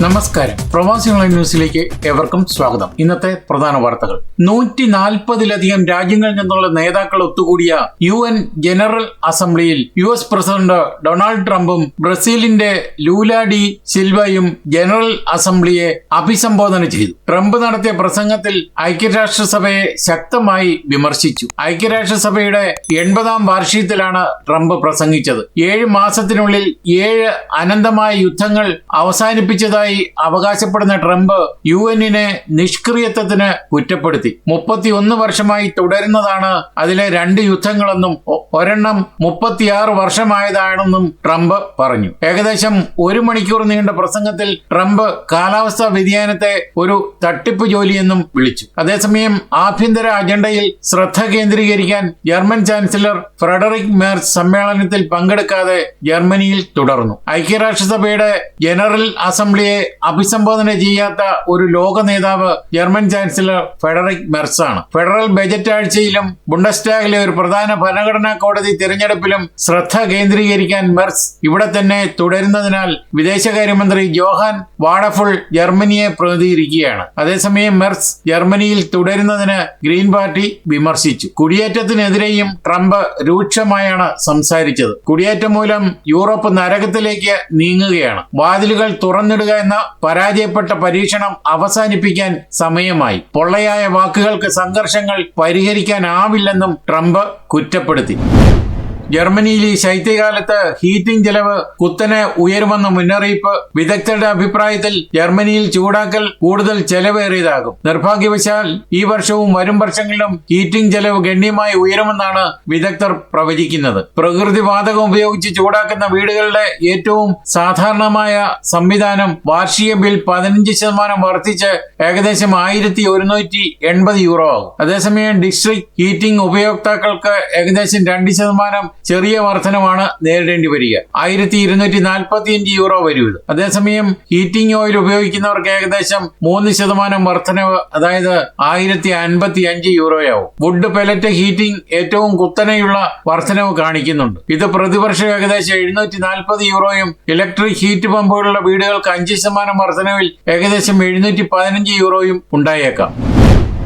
നമസ്കാരം. പ്രവാസി ഓൺലൈൻ ന്യൂസിലേക്ക് ഏവർക്കും സ്വാഗതം. ഇന്നത്തെ പ്രധാന വാർത്തകൾ. നൂറ്റി നാൽപ്പതിലധികം രാജ്യങ്ങളിൽ നിന്നുള്ള നേതാക്കൾ ഒത്തുകൂടിയ യു എൻ ജനറൽ അസംബ്ലിയിൽ യു എസ് പ്രസിഡന്റ് ഡൊണാൾഡ് ട്രംപും ബ്രസീലിന്റെ ലൂല ഡി സിൽവയും ജനറൽ അസംബ്ലിയെ അഭിസംബോധന ചെയ്തു. ട്രംപ് നടത്തിയ പ്രസംഗത്തിൽ ഐക്യരാഷ്ട്രസഭയെ ശക്തമായി വിമർശിച്ചു. ഐക്യരാഷ്ട്രസഭയുടെ എൺപതാം വാർഷികത്തിലാണ് ട്രംപ് പ്രസംഗിച്ചത്. ഏഴ് മാസത്തിനുള്ളിൽ ഏഴ് അനന്തമായ യുദ്ധങ്ങൾ അവസാനിപ്പിച്ചതായി അവകാശപ്പെടുന്ന ട്രംപ് യു എന്നിനെ നിഷ്ക്രിയത്വത്തിന് കുറ്റപ്പെടുത്തി. മുപ്പത്തിയൊന്ന് വർഷമായി തുടരുന്നതാണ് അതിലെ രണ്ട് യുദ്ധങ്ങളെന്നും ഒരെണ്ണം മുപ്പത്തിയാറ് വർഷമായതാണെന്നും ട്രംപ് പറഞ്ഞു. ഏകദേശം ഒരു മണിക്കൂർ നീണ്ട പ്രസംഗത്തിൽ ട്രംപ് കാലാവസ്ഥാ വ്യതിയാനത്തെ ഒരു തട്ടിപ്പ് ജോലിയെന്നും വിളിച്ചു. അതേസമയം ആഭ്യന്തര അജണ്ടയിൽ ശ്രദ്ധ കേന്ദ്രീകരിക്കാൻ ജർമ്മൻ ചാൻസലർ ഫ്രെഡറിക് മേർസ് സമ്മേളനത്തിൽ പങ്കെടുക്കാതെ ജർമ്മനിയിൽ തുടർന്നു. ഐക്യരാഷ്ട്രസഭയുടെ ജനറൽ അസംബ്ലിയെ അഭിസംബോധന ചെയ്യാത്ത ഒരു ലോക നേതാവ് ജർമ്മൻ ചാൻസലർ ഫെഡറിക് മെർസ് ആണ് ഫെഡറൽ ബജറ്റ് ആഴ്ചയിലും ബുണ്ടസ്റ്റാഗിലെ ഒരു പ്രധാന ഭരണഘടനാ കോടതി തിരഞ്ഞെടുപ്പിലും ശ്രദ്ധ കേന്ദ്രീകരിക്കാൻ മെർസ് ഇവിടെ തന്നെ തുടരുന്നതിനാൽ വിദേശകാര്യമന്ത്രി ജോഹാൻ വാഡഫുൾ ജർമ്മനിയെ പ്രതികരിക്കുകയാണ്. അതേസമയം മെർസ് ജർമ്മനിയിൽ തുടരുന്നതിന് ഗ്രീൻ പാർട്ടി വിമർശിച്ചു. കുടിയേറ്റത്തിനെതിരെയും ട്രംപ് രൂക്ഷമായാണ് സംസാരിച്ചത്. കുടിയേറ്റം മൂലം യൂറോപ്പ് നരകത്തിലേക്ക് നീങ്ങുകയാണ്. വാതിലുകൾ തുറന്നിടുക എന്ന പരാജയപ്പെട്ട പരീക്ഷണം അവസാനിപ്പിക്കാൻ സമയമായി. പൊള്ളയായ വാക്കുകൾക്ക് സംഘർഷങ്ങൾ പരിഹരിക്കാനാവില്ലെന്നും ട്രംപ് കുറ്റപ്പെടുത്തി. ജർമ്മനിയിൽ ഈ ശൈത്യകാലത്ത് ഹീറ്റിംഗ് ചെലവ് കുത്തനെ ഉയരുമെന്ന മുന്നറിയിപ്പ് വിദഗ്ധരുടെ അഭിപ്രായത്തിൽ ജർമ്മനിയിൽ ചൂടാക്കൽ കൂടുതൽ ചെലവേറിയതാകും. നിർഭാഗ്യവശാൽ ഈ വർഷവും വരും വർഷങ്ങളിലും ഹീറ്റിംഗ് ചെലവ് ഗണ്യമായി ഉയരുമെന്നാണ് വിദഗ്ധർ പ്രവചിക്കുന്നത്. പ്രകൃതി വാതകം ഉപയോഗിച്ച് ചൂടാക്കുന്ന വീടുകളുടെ ഏറ്റവും സാധാരണമായ സംവിധാനം വാർഷിക ബിൽ പതിനഞ്ച് ശതമാനം വർദ്ധിച്ച് ഏകദേശം ആയിരത്തി ഒരുന്നൂറ്റി എൺപത് യൂറോ ആകും. അതേസമയം ഡിസ്ട്രിക്ട് ഹീറ്റിംഗ് ഉപയോക്താക്കൾക്ക് ഏകദേശം രണ്ട് ശതമാനം ചെറിയ വർധനമാണ് നേരിടേണ്ടി വരിക. ആയിരത്തി ഇരുന്നൂറ്റി നാൽപ്പത്തി അഞ്ച് യൂറോ വരും ഇത് അതേസമയം ഹീറ്റിംഗ് ഓയിൽ ഉപയോഗിക്കുന്നവർക്ക് ഏകദേശം മൂന്ന് ശതമാനം വർധനവ് അതായത് ആയിരത്തി അൻപത്തി അഞ്ച് യൂറോയാവും. വുഡ് പെലറ്റ് ഹീറ്റിംഗ് ഏറ്റവും കുത്തനെയുള്ള വർധനവ് കാണിക്കുന്നുണ്ട്. ഇത് പ്രതിവർഷം ഏകദേശം എഴുന്നൂറ്റി നാൽപ്പത് യൂറോയും ഇലക്ട്രിക് ഹീറ്റ് പമ്പുകളുള്ള വീടുകൾക്ക് അഞ്ച് ശതമാനം വർധനവിൽ ഏകദേശം എഴുന്നൂറ്റി പതിനഞ്ച് യൂറോയും ഉണ്ടായേക്കാം.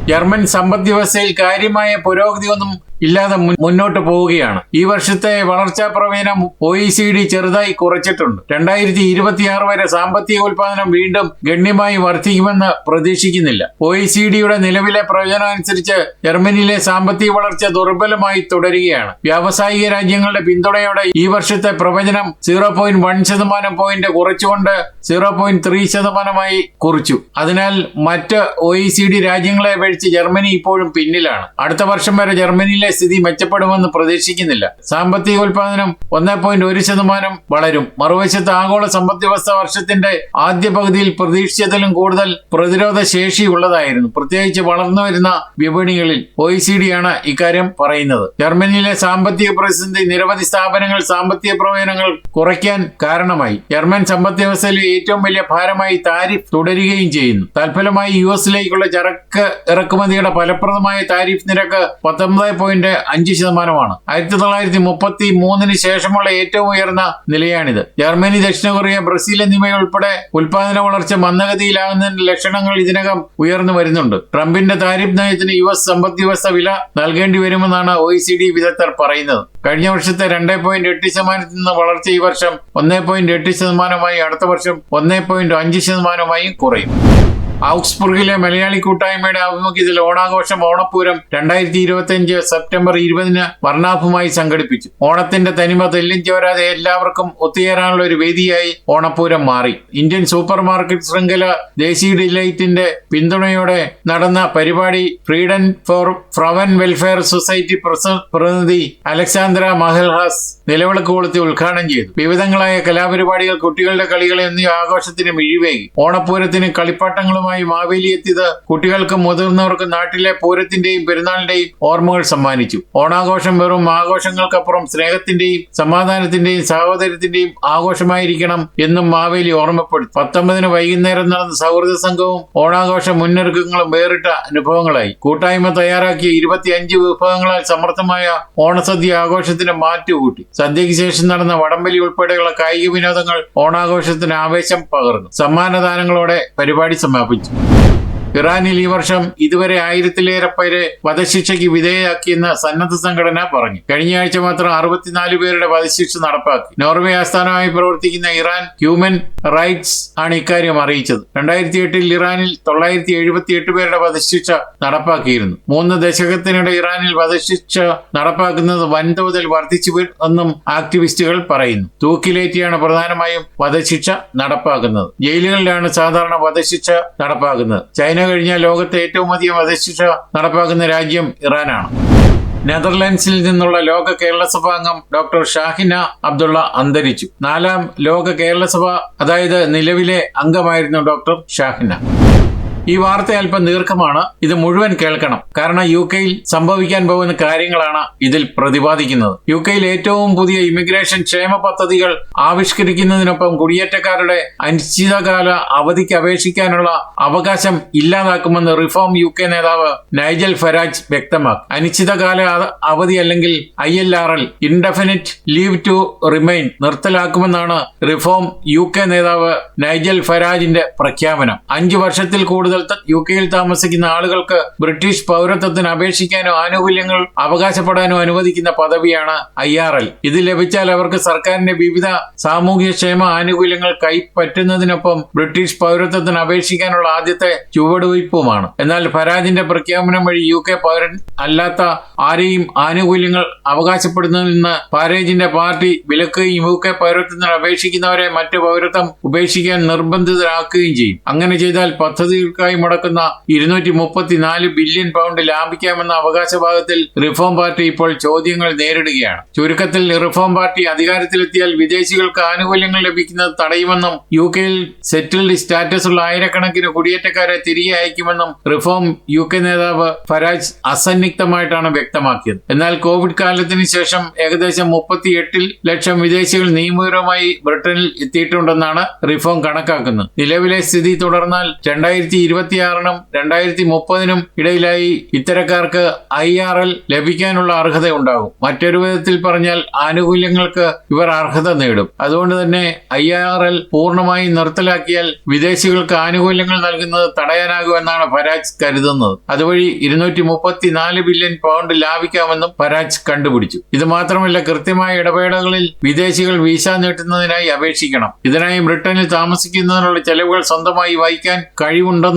ജർമ്മൻ സമ്പദ് വ്യവസ്ഥയിൽ കാര്യമായ പുരോഗതിയൊന്നും ഇല്ലാതെ മുന്നോട്ട് പോവുകയാണ്. ഈ വർഷത്തെ വളർച്ചാ പ്രവീനം ഒ ഇ സി ഡി ചെറുതായി കുറച്ചിട്ടുണ്ട്. രണ്ടായിരത്തി ഇരുപത്തിയാറ് വരെ സാമ്പത്തിക ഉൽപാദനം വീണ്ടും ഗണ്യമായി വർദ്ധിക്കുമെന്ന് പ്രതീക്ഷിക്കുന്നില്ല. ഒ ഇ സി ഡിയുടെ നിലവിലെ പ്രവചനം അനുസരിച്ച് ജർമ്മനിയിലെ സാമ്പത്തിക വളർച്ച ദുർബലമായി തുടരുകയാണ്. വ്യാവസായിക രാജ്യങ്ങളുടെ പിന്തുണയോടെ ഈ വർഷത്തെ പ്രവചനം സീറോ പോയിന്റ് വൺ ശതമാനം പോയിന്റ് കുറച്ചുകൊണ്ട് സീറോ പോയിന്റ് ത്രീ ശതമാനമായി കുറിച്ചു. അതിനാൽ മറ്റ് ഒ ഇ സി ഡി രാജ്യങ്ങളെ അപേക്ഷിച്ച് ജർമ്മനി ഇപ്പോഴും പിന്നിലാണ്. അടുത്ത വർഷം വരെ ജർമ്മനിയിലെ സ്ഥിതി മെച്ചപ്പെടുമെന്ന് പ്രതീക്ഷിക്കുന്നില്ല. സാമ്പത്തിക ഉൽപാദനം ഒന്നേ പോയിന്റ് ഒരു ശതമാനം വളരും. മറുവശത്ത് ആഗോള സമ്പദ് വ്യവസ്ഥ വർഷത്തിന്റെ ആദ്യ പകുതിയിൽ പ്രതീക്ഷിച്ചതിലും കൂടുതൽ പ്രതിരോധ ശേഷി ഉള്ളതായിരുന്നു. പ്രത്യേകിച്ച് വളർന്നു വരുന്ന വിപണികളിൽ ഒ ആണ് ഇക്കാര്യം പറയുന്നത്. ജർമ്മനിയിലെ സാമ്പത്തിക പ്രതിസന്ധി നിരവധി സ്ഥാപനങ്ങൾ സാമ്പത്തിക പ്രവചനങ്ങൾ കുറയ്ക്കാൻ കാരണമായി. ജർമ്മൻ സമ്പദ് വ്യവസ്ഥയിലെ ഏറ്റവും വലിയ ഭാരമായി താരിഫ് തുടരുകയും ചെയ്യുന്നു. തൽഫലമായി യു എസിലേക്കുള്ള ചരക്ക് ഇറക്കുമതിയുടെ ഫലപ്രദമായ താരിഫ് നിരക്ക് പത്തൊമ്പത് പോയിന്റ് അഞ്ച് ശതമാനമാണ്. ആയിരത്തി തൊള്ളായിരത്തി മുപ്പത്തി മൂന്നിന് ശേഷമുള്ള ഏറ്റവും ഉയർന്ന നിലയാണിത്. ജർമ്മനി ദക്ഷിണ കൊറിയ ബ്രസീൽ എന്നിവയുൾപ്പെടെ ഉൽപാദന വളർച്ച മന്ദഗതിയിലാകുന്നതിന്റെ ലക്ഷണങ്ങൾ ഇതിനകം ഉയർന്നു വരുന്നുണ്ട്. ട്രംപിന്റെ താരിഫ് നയത്തിന് യു എസ് സമ്പദ് വ്യവസ്ഥ വില നൽകേണ്ടി വരുമെന്നാണ് ഒ ഇ സി ഡി വിദഗ്ധർ പറയുന്നത്. കഴിഞ്ഞ വർഷത്തെ രണ്ടേ പോയിന്റ് എട്ട് ശതമാനത്തിൽ നിന്ന് വളർച്ച ഈ വർഷം ഒന്നേ പോയിന്റ് എട്ട് ശതമാനമായി അടുത്ത വർഷം ഒന്നേ പോയിന്റ് അഞ്ച് ശതമാനമായി കുറയും. ഔക്സ്ബുർഗിലെ മലയാളി കൂട്ടായ്മയുടെ ആഭിമുഖ്യത്തിൽ ഓണാഘോഷം ഓണപ്പൂരം രണ്ടായിരത്തി ഇരുപത്തി അഞ്ച് സെപ്റ്റംബർ ഇരുപതിന് വർണാഭമായി സംഘടിപ്പിച്ചു. ഓണത്തിന്റെ തനിമ തെല്ലും ചോരാതെ എല്ലാവർക്കും ഒത്തുചേരാനുള്ള ഒരു വേദിയായി ഓണപ്പൂരം മാറി. ഇന്ത്യൻ സൂപ്പർ മാർക്കറ്റ് ശൃംഖല ദേശീയ ഡിലൈറ്റിന്റെ പിന്തുണയോടെ നടന്ന പരിപാടി Frieden for Frauen welfare society പ്രതിനിധി അലക്സാന്ദ്ര മഹൽഹാസ് നിലവിളക്ക് കൊളുത്തി ഉദ്ഘാടനം ചെയ്തു. വിവിധങ്ങളായ കലാപരിപാടികൾ കുട്ടികളുടെ കളികൾ എന്നീ ആഘോഷത്തിന് മിഴിവേകി. ഓണപ്പൂരത്തിന് കളിപ്പാട്ടങ്ങളുമായി സമ്മാനമായി മാവേലി എത്തിയത് കുട്ടികൾക്കും മുതിർന്നവർക്കും നാട്ടിലെ പൂരത്തിന്റെയും പെരുന്നാളിന്റെയും ഓർമ്മകൾ സമ്മാനിച്ചു. ഓണാഘോഷം വെറും ആഘോഷങ്ങൾക്കപ്പുറം സ്നേഹത്തിന്റെയും സമാധാനത്തിന്റെയും സഹോദര്യത്തിന്റെയും ആഘോഷമായിരിക്കണം എന്നും മാവേലി ഓർമ്മപ്പെടുത്തി. പത്തൊമ്പതിന് വൈകുന്നേരം നടന്ന സൗഹൃദ സംഘവും ഓണാഘോഷ മുന്നൊരുക്കങ്ങളും വേറിട്ട അനുഭവങ്ങളായി. കൂട്ടായ്മ തയ്യാറാക്കിയ ഇരുപത്തിയഞ്ച് വിഭവങ്ങളാൽ സമർത്ഥമായ ഓണസദ്യ ആഘോഷത്തിന് മാറ്റുകൂട്ടി. സദ്യയ്ക്ക് ശേഷം നടന്ന വടംവലി ഉൾപ്പെടെയുള്ള കായിക വിനോദങ്ങൾ ഓണാഘോഷത്തിന് ആവേശം പകർന്നു. സമ്മാനദാനങ്ങളോടെ പരിപാടി സമാപിച്ചു. ಹೋಯ್ತು ഇറാനിൽ ഈ വർഷം ഇതുവരെ ആയിരത്തിലേറെ പേരെ വധശിക്ഷയ്ക്ക് വിധേയയാക്കിയെന്ന് സന്നദ്ധ സംഘടന പറഞ്ഞു. കഴിഞ്ഞ ആഴ്ച മാത്രം അറുപത്തിനാല് പേരുടെ വധശിക്ഷ നടപ്പാക്കി. നോർവേ ആസ്ഥാനമായി പ്രവർത്തിക്കുന്ന ഇറാൻ ഹ്യൂമൻ റൈറ്റ്സ് ആണ് ഇക്കാര്യം അറിയിച്ചത്. രണ്ടായിരത്തി എട്ടിൽ ഇറാനിൽ തൊള്ളായിരത്തി എഴുപത്തി എട്ട് പേരുടെ വധശിക്ഷ നടപ്പാക്കിയിരുന്നു. മൂന്ന് ദശകത്തിനിടെ ഇറാനിൽ വധശിക്ഷ നടപ്പാക്കുന്നത് വൻതോതിൽ വർദ്ധിച്ചു എന്നും ആക്ടിവിസ്റ്റുകൾ പറയുന്നു. തൂക്കിലേറ്റിയാണ് പ്രധാനമായും വധശിക്ഷ നടപ്പാക്കുന്നത്. ജയിലുകളിലാണ് സാധാരണ വധശിക്ഷ നടപ്പാക്കുന്നത്. ചൈന കഴിഞ്ഞാൽ ലോകത്തെ ഏറ്റവും അധികം വധശിക്ഷ നടപ്പാക്കുന്ന രാജ്യം ഇറാനാണ്. നെതർലാൻഡ്സിൽ നിന്നുള്ള ലോക കേരള സഭ അംഗം ഡോക്ടർ ഷാഹിന അബ്ദുള്ള അന്തരിച്ചു. നാലാം ലോക കേരള സഭ അതായത് നിലവിലെ അംഗമായിരുന്നു ഡോക്ടർ ഷാഹിന. ഈ വാർത്ത അല്പം ദീർഘമാണ്. ഇത് മുഴുവൻ കേൾക്കണം. കാരണം യു കെയിൽ സംഭവിക്കാൻ പോകുന്ന കാര്യങ്ങളാണ് ഇതിൽ പ്രതിപാദിക്കുന്നത്. യു കെയിൽ ഏറ്റവും പുതിയ ഇമിഗ്രേഷൻ ക്ഷേമ പദ്ധതികൾ ആവിഷ്കരിക്കുന്നതിനൊപ്പം കുടിയേറ്റക്കാരുടെ അനിശ്ചിതകാല അവധിക്ക് അപേക്ഷിക്കാനുള്ള അവകാശം ഇല്ലാതാക്കുമെന്ന് റിഫോം യു കെ നേതാവ് നൈജൽ ഫരാജ് വ്യക്തമാക്കി. അനിശ്ചിതകാല അവധി അല്ലെങ്കിൽ I L R L indefinite leave to remain നിർത്തലാക്കുമെന്നാണ് reform U K നേതാവ് നൈജൽ ഫരാജിന്റെ പ്രഖ്യാപനം. അഞ്ചു വർഷത്തിൽ കൂടുതൽ ത- യു കെയിൽ താമസിക്കുന്ന ആളുകൾക്ക് ബ്രിട്ടീഷ് പൗരത്വത്തിന് അപേക്ഷിക്കാനോ ആനുകൂല്യങ്ങൾ അവകാശപ്പെടാനോ അനുവദിക്കുന്ന പദവിയാണ് ഐ ആർ എൽ. ഇത് ലഭിച്ചാൽ അവർക്ക് സർക്കാരിന്റെ വിവിധ സാമൂഹ്യ ക്ഷേമ ആനുകൂല്യങ്ങൾ കൈപ്പറ്റുന്നതിനൊപ്പം ബ്രിട്ടീഷ് പൗരത്വത്തിന് അപേക്ഷിക്കാനുള്ള ആദ്യത്തെ ചുവടുവയ്പുമാണ്. എന്നാൽ ഫരാജിന്റെ പ്രഖ്യാപനം വഴി യു കെ പൗരൻ അല്ലാത്ത ആരെയും ആനുകൂല്യങ്ങൾ അവകാശപ്പെടുന്നതിൽ നിന്ന് ഫാരേജിന്റെ പാർട്ടി വിലക്കുകയും യു കെ പൗരത്വത്തിന് അപേക്ഷിക്കുന്നവരെ മറ്റു പൗരത്വം ഉപേക്ഷിക്കാൻ നിർബന്ധിതരാക്കുകയും ചെയ്യും. അങ്ങനെ ചെയ്താൽ പദ്ധതികൾക്കായി മുടക്കുന്ന ഇരുന്നൂറ്റി മുപ്പത്തിനാല് ബില്യൺ പൗണ്ട് ലാഭിക്കാമെന്ന അവകാശവാദത്തിൽ റിഫോം പാർട്ടി ഇപ്പോൾ ചോദ്യങ്ങൾ നേരിടുകയാണ്. ചുരുക്കത്തിൽ റിഫോം പാർട്ടി അധികാരത്തിലെത്തിയാൽ വിദേശികൾക്ക് ആനുകൂല്യങ്ങൾ ലഭിക്കുന്നത് തടയുമെന്നും യു കെയിൽ സെറ്റിൽഡ് സ്റ്റാറ്റസ് ഉള്ള ആയിരക്കണക്കിന് കുടിയേറ്റക്കാരെ തിരികെ അയക്കുമെന്നും റിഫോം യു കെ നേതാവ് ഫരാജ് അസന്നിഗ്ധമായിട്ടാണ് വ്യക്തമാക്കിയത്. എന്നാൽ കോവിഡ് കാലത്തിന് ശേഷം ഏകദേശം മുപ്പത്തി എട്ടിൽ ലക്ഷം വിദേശികൾ നിയമപരമായി ബ്രിട്ടനിൽ എത്തിയിട്ടുണ്ടെന്നാണ് റിഫോം കണക്കാക്കുന്നത്. നിലവിലെ സ്ഥിതി തുടർന്നാൽ രണ്ടായിരത്തി ഇരുപത്തിയാറിനും രണ്ടായിരത്തി മുപ്പതിനും ഇടയിലായി ഇത്തരക്കാർക്ക് ഐ ആർ എൽ ലഭിക്കാനുള്ള അർഹത ഉണ്ടാകും. മറ്റൊരു വിധത്തിൽ പറഞ്ഞാൽ ആനുകൂല്യങ്ങൾക്ക് ഇവർ അർഹത നേടും. അതുകൊണ്ട് തന്നെ ഐ ആർ എൽ പൂർണമായി നിർത്തലാക്കിയാൽ വിദേശികൾക്ക് ആനുകൂല്യങ്ങൾ നൽകുന്നത് തടയാനാകുമെന്നാണ് പരാജ് കരുതുന്നത്. അതുവഴി ഇരുന്നൂറ്റി മുപ്പത്തിനാല് ബില്യൺ പൗണ്ട് ലാഭിക്കാമെന്നും പരാജ് കണ്ടുപിടിച്ചു. ഇത് മാത്രമല്ല കൃത്യമായ ഇടപെടലുകളിൽ വിദേശികൾ വിസ നീട്ടുന്നതിനായി അപേക്ഷിക്കണം. ഇതിനായി ബ്രിട്ടനിൽ താമസിക്കുന്നതിനുള്ള ചെലവുകൾ സ്വന്തമായി വഹിക്കാൻ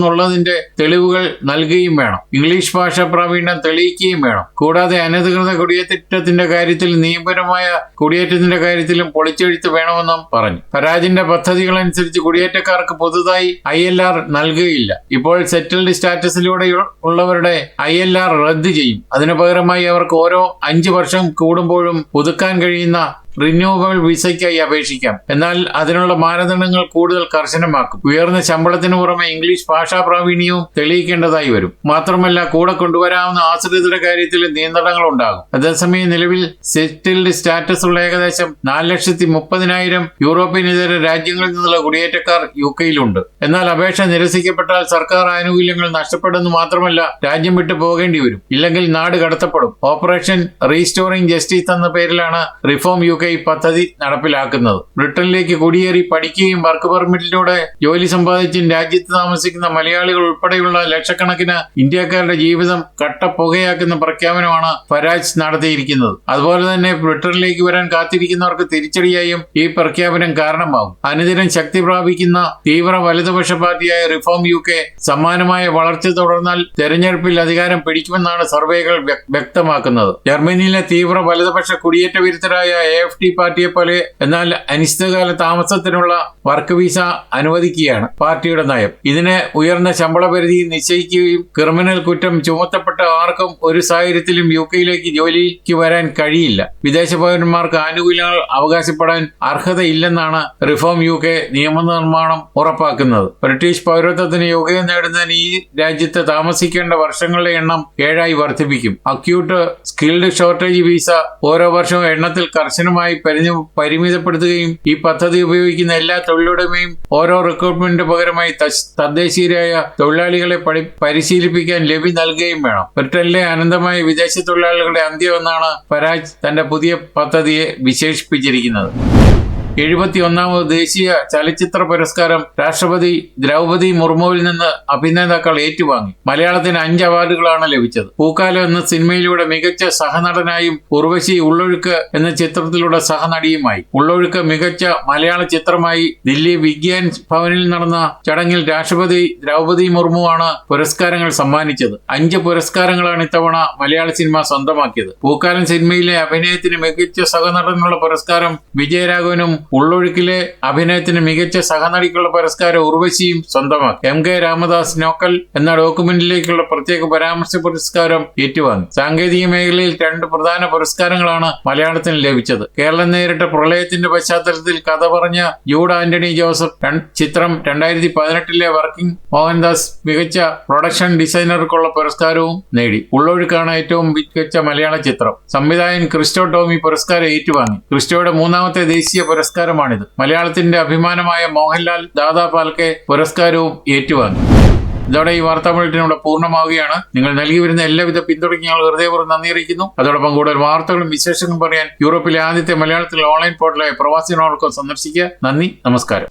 കഴിവുണ്ടെന്നുള്ളതിന്റെ തെളിവുകൾ നൽകുകയും വേണം. ഇംഗ്ലീഷ് ഭാഷ പ്രാവീണ്യം തെളിയിക്കുകയും വേണം. കൂടാതെ അനധികൃത കുടിയേറ്റത്തിന്റെ കാര്യത്തിൽ നിയമപരമായ കുടിയേറ്റത്തിന്റെ കാര്യത്തിലും പൊളിച്ചെഴുത്ത് വേണമെന്നും പറഞ്ഞു. ഫരാജിന്റെ പദ്ധതികളനുസരിച്ച് കുടിയേറ്റക്കാർക്ക് പുതുതായി ഐ എൽ ആർ നൽകുകയില്ല. ഇപ്പോൾ സെറ്റിൽഡ് സ്റ്റാറ്റസിലൂടെ ഉള്ളവരുടെ ഐ എൽ ആർ റദ്ദ് ചെയ്യും. അതിനു പകരമായി അവർക്ക് ഓരോ അഞ്ചു വർഷം കൂടുമ്പോഴും പുതുക്കാൻ കഴിയുന്ന റിന്യൂവബിൾ വിസയ്ക്കായി അപേക്ഷിക്കാം. എന്നാൽ അതിനുള്ള മാനദണ്ഡങ്ങൾ കൂടുതൽ കർശനമാക്കും. ഉയർന്ന ശമ്പളത്തിന് പുറമെ ഇംഗ്ലീഷ് ഭാഷാ പ്രാവീണ്യവും തെളിയിക്കേണ്ടതായി വരും. മാത്രമല്ല കൂടെ കൊണ്ടുവരാവുന്ന ആശ്രിതരുടെ കാര്യത്തിൽ നിയന്ത്രണങ്ങൾ ഉണ്ടാകും. അതേസമയം നിലവിൽ സെറ്റിൽഡ് സ്റ്റാറ്റസ് ഉള്ള ഏകദേശം നാല് ലക്ഷത്തി മുപ്പതിനായിരം യൂറോപ്യൻ ഇതര രാജ്യങ്ങളിൽ നിന്നുള്ള കുടിയേറ്റക്കാർ യു കെയിലുണ്ട്. എന്നാൽ അപേക്ഷ നിരസിക്കപ്പെട്ടാൽ സർക്കാർ ആനുകൂല്യങ്ങൾ നഷ്ടപ്പെടുന്നു മാത്രമല്ല രാജ്യം വിട്ടു പോകേണ്ടി വരും. ഇല്ലെങ്കിൽ നാട് കടത്തപ്പെടും. ഓപ്പറേഷൻ റീസ്റ്റോറിംഗ് ജസ്റ്റിസ് എന്ന പേരിലാണ് റിഫോം യു കെ ഈ പദ്ധതി നടപ്പിലാക്കുന്നത്. ബ്രിട്ടനിലേക്ക് കുടിയേറി പഠിക്കുകയും വർക്ക് പെർമിറ്റിലൂടെ ജോലി സമ്പാദിച്ചും രാജ്യത്ത് താമസിക്കുന്ന മലയാളികൾ ഉൾപ്പെടെയുള്ള ലക്ഷക്കണക്കിന് ഇന്ത്യക്കാരുടെ ജീവിതം കട്ടപ്പുകയാക്കുന്ന പ്രഖ്യാപനമാണ് ഫരാജ് നടത്തിയിരിക്കുന്നത്. അതുപോലെ തന്നെ ബ്രിട്ടനിലേക്ക് വരാൻ കാത്തിരിക്കുന്നവർക്ക് തിരിച്ചടിയായും ഈ പ്രഖ്യാപനം കാരണമാകും. അനുദിനം ശക്തി പ്രാപിക്കുന്ന തീവ്ര വലതുപക്ഷ പാർട്ടിയായ റിഫോം യു കെ സമാനമായ വളർച്ച തുടർന്നാൽ തെരഞ്ഞെടുപ്പിൽ അധികാരം പിടിക്കുമെന്നാണ് സർവേകൾ വ്യക്തമാക്കുന്നത്. ജർമ്മനിയിലെ തീവ്ര വലതുപക്ഷ കുടിയേറ്റ വിരുദ്ധരായ എഫ് ടി പാർട്ടിയെ പോലെ എന്നാൽ അനിശ്ചിതകാല താമസത്തിനുള്ള വർക്ക് വീസ അനുവദിക്കുകയാണ് പാർട്ടിയുടെ നയം. ഇതിന് ഉയർന്ന ശമ്പള പരിധി നിശ്ചയിക്കുകയും ക്രിമിനൽ കുറ്റം ചുമത്തപ്പെട്ട ആർക്കും ഒരു സാഹചര്യത്തിലും യു കെയിലേക്ക് ജോലിക്ക് വരാൻ കഴിയില്ല. വിദേശ പൗരന്മാർക്ക് ആനുകൂല്യങ്ങൾ അവകാശപ്പെടാൻ അർഹതയില്ലെന്നാണ് റിഫോം യു കെ നിയമനിർമ്മാണം ഉറപ്പാക്കുന്നത്. ബ്രിട്ടീഷ് പൗരത്വത്തിന് യോഗ്യത നേടുന്നതിന് ഈ രാജ്യത്ത് താമസിക്കേണ്ട വർഷങ്ങളുടെ എണ്ണം ഏഴായി വർദ്ധിപ്പിക്കും. അക്യൂട്ട് സ്കിൽഡ് ഷോർട്ടേജ് വിസ ഓരോ വർഷവും എണ്ണത്തിൽ കർശനമായി പരിധി പരിമിതപ്പെടുത്തുകയും ഈ പദ്ധതി ഉപയോഗിക്കുന്ന എല്ലാ തൊഴിലുടമയും ഓരോ റിക്രൂട്ട്മെന്റ് പകരമായി തദ്ദേശീയരായ തൊഴിലാളികളെ പരിശീലിപ്പിക്കാൻ ലഭ്യ നൽകുകയും വേണം. ബ്രിട്ടനിലെ അനന്തമായ വിദേശ തൊഴിലാളികളുടെ അന്ത്യം എന്നാണ് പരാജ് തന്റെ പുതിയ പദ്ധതിയെ വിശേഷിപ്പിച്ചിരിക്കുന്നത്. എഴുപത്തി ഒന്നാമത് ദേശീയ ചലച്ചിത്ര പുരസ്കാരം രാഷ്ട്രപതി ദ്രൗപതി മുർമുവിൽ നിന്ന് അഭിനേതാക്കൾ ഏറ്റുവാങ്ങി. മലയാളത്തിന് അഞ്ച് അവാർഡുകളാണ് ലഭിച്ചത്. പൂക്കാലം എന്ന സിനിമയിലൂടെ മികച്ച സഹനടനായും ഉർവശി ഉള്ളൊഴുക്ക് എന്ന ചിത്രത്തിലൂടെ സഹനടിയുമായി. ഉള്ളൊഴുക്ക് മികച്ച മലയാള ചിത്രമായി ദില്ലി വിഗ്യാൻ ഭവനിൽ നടന്ന ചടങ്ങിൽ രാഷ്ട്രപതി ദ്രൗപതി മുർമുവാണ് പുരസ്കാരങ്ങൾ സമ്മാനിച്ചത്. അഞ്ച് പുരസ്കാരങ്ങളാണ് ഇത്തവണ മലയാള സിനിമ സ്വന്തമാക്കിയത്. പൂക്കാലം സിനിമയിലെ അഭിനയത്തിന് മികച്ച സഹനടനുള്ള പുരസ്കാരം വിജയരാഘവനും ഉള്ളൊഴുക്കിലെ അഭിനയത്തിന് മികച്ച സഹനടിക്കുള്ള പുരസ്കാരം ഉർവശിയും സ്വന്തമാക്കി. എം കെ രാമദാസ് നോക്കൽ എന്ന ഡോക്യുമെന്റിലേക്കുള്ള പ്രത്യേക പരാമർശ പുരസ്കാരം ഏറ്റുവാങ്ങി. സാങ്കേതിക മേഖലയിൽ രണ്ട് പ്രധാന പുരസ്കാരങ്ങളാണ് മലയാളത്തിന് ലഭിച്ചത്. കേരളം നേരിട്ട പ്രളയത്തിന്റെ പശ്ചാത്തലത്തിൽ കഥ പറഞ്ഞ ജൂഡ് ആന്റണി ജോസഫ് ചിത്രം രണ്ടായിരത്തി പതിനെട്ടിലെ വർക്കിംഗ് മോഹൻദാസ് മികച്ച പ്രൊഡക്ഷൻ ഡിസൈനർക്കുള്ള പുരസ്കാരവും നേടി. ഉള്ളൊഴുക്കാണ് ഏറ്റവും മികച്ച മലയാള ചിത്രം. സംവിധായകൻ ക്രിസ്റ്റോ ടോമി പുരസ്കാരം ഏറ്റുവാങ്ങി. ക്രിസ്റ്റോയുടെ മൂന്നാമത്തെ ദേശീയ പുരസ്കാരമാണിത്. മലയാളത്തിന്റെ അഭിമാനമായ മോഹൻലാൽ ദാദാ പാൽക്കെ പുരസ്കാരവും ഏറ്റുവാങ്ങി. ഇതോടെ ഈ വാർത്താ ബുള്ളറ്റിൻ പൂർണമാവുകയാണ്. നിങ്ങൾ നൽകി വരുന്ന എല്ലാവിധ പിന്തുണയ്ക്ക് ഞങ്ങൾ ഹൃദയപൂർവം നന്ദി അറിയിക്കുന്നു. അതോടൊപ്പം കൂടുതൽ വാർത്തകളും വിശേഷങ്ങളും പറയാൻ യൂറോപ്പിലെ ആദ്യത്തെ മലയാളത്തിലെ ഓൺലൈൻ പോർട്ടലായ പ്രവാസി നോർക്കോ സന്ദർശിക്കുക. നന്ദി നമസ്കാരം.